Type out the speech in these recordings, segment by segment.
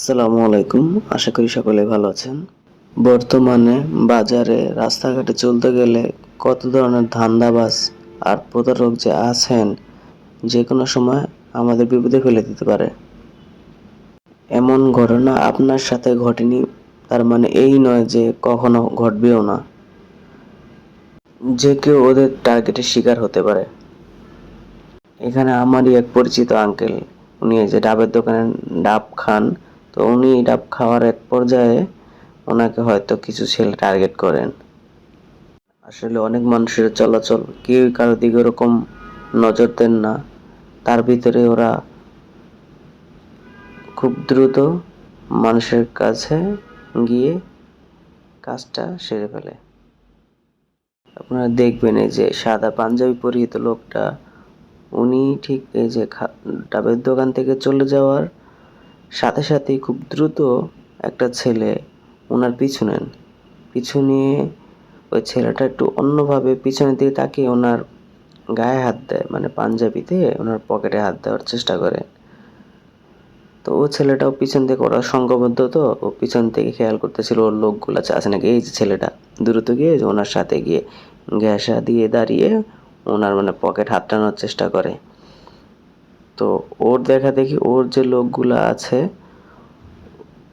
আসসালামু আলাইকুম। আশা করি সকলে ভালো আছেন। বর্তমানে বাজারে, রাস্তাঘাটে চলতে গেলে কত ধরনের ধান্দাবাজ আর প্রতারক যে আছেন, যে কোনো সময় আমাদের বিপদে ফেলে দিতে পারে। এমন ঘটনা আপনার সাথে ঘটেনি, তার মানে এই নয় যে কখনো ঘটবেও না। যে কেউ ওদের টার্গেটের শিকার হতে পারে। এখানে আমারই এক পরিচিত আঙ্কেল উনি যে ডাবের দোকানে ডাব খান। তো উনি ডাব খাওয়ার এক পর্যায়ে ওনাকে হয়তো কিছু ছেলে টার্গেট করেন। আসলে অনেক মানুষের চলাচল কেউ কারও দিকে ওরকম নজর দেন না। তার ভিতরে ওরা খুব দ্রুত মানুষের কাছে গিয়ে কাজটা সেরে ফেলে। আপনারা দেখবেন এই যে সাদা পাঞ্জাবি পরিহিত লোকটা, উনি ঠিক এই যে ডাবের দোকান থেকে চলে যাওয়ার সাথে সাথেই খুব দ্রুত একটা ছেলে ওনার পিছু নেন। পিছু নিয়ে ওই ছেলেটা একটু অন্যভাবে পিছনের দিকে তাকিয়ে ওনার গায়ে হাত দেয় মানে পাঞ্জাবিতে ওনার পকেটে হাত দেওয়ার চেষ্টা করে। তো ও ছেলেটাও পিছন থেকে ওরা সংঘবদ্ধ তো, ও পিছন থেকে খেয়াল করতেছিল ওর লোকগুলো আছে নাকি? এই যে ছেলেটা। দ্রুত গিয়ে ওনার সাথে গিয়ে গ্যাসা দিয়ে দাঁড়িয়ে ওনার মানে পকেট হাত টানার চেষ্টা করে। তো ওর দেখা দেখি ওর যে লোকগুলো আছে,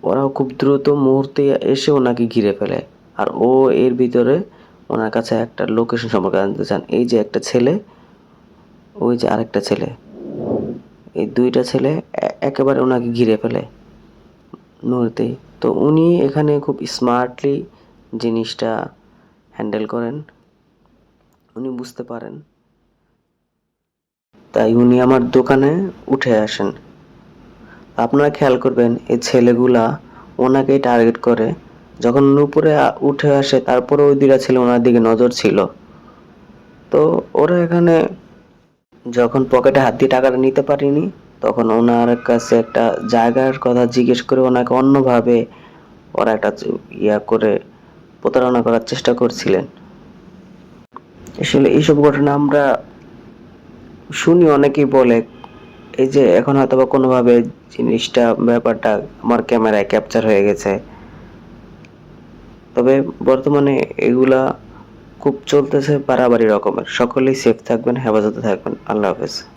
ওরাও খুব দ্রুত মুহূর্তে এসে ওনাকে ঘিরে ফেলে। আর ও এর ভিতরে ওনার কাছে একটা লোকেশন সম্পর্কে জানতে চান। এই যে একটা ছেলে, ওই যে আরেকটা ছেলে। এই দুইটা ছেলে একেবারে ওনাকে ঘিরে ফেলে মুহূর্তেই। তো উনি এখানে খুব স্মার্টলি জিনিসটা হ্যান্ডেল করেন। উনি বুঝতে পারেন। তাই উনি আমার দোকানে উঠে আসেন। আপনারা খেয়াল করবেন, এই ছেলেগুলা ওনাকেই টার্গেট করে। যখন উপরে উঠে আসে, তারপরে ওই দুইটা ছেলে ওনার দিকে নজর ছিল। তো ওরা এখানে যখন পকেটে হাত দিয়ে টাকাটা নিতে পারিনি, তখন ওনার কাছে একটা জায়গার কথা জিজ্ঞেস করে ওনাকে অন্যভাবে ওরা একটা ইয়া করে প্রতারণা করার চেষ্টা করছিলেন। আসলে এইসব ঘটনা আমরা শুনি অনেকেই বলে, এই যে এখন হয়তো বা কোনোভাবে জিনিসটা, ব্যাপারটা আমার ক্যামেরায় ক্যাপচার হয়ে গেছে। তবে বর্তমানে এগুলা খুব চলতেছে, বাড়াবাড়ি রকমের। সকলেই সেফ থাকবেন, হেফাজতে থাকবেন। আল্লাহ হাফেজ।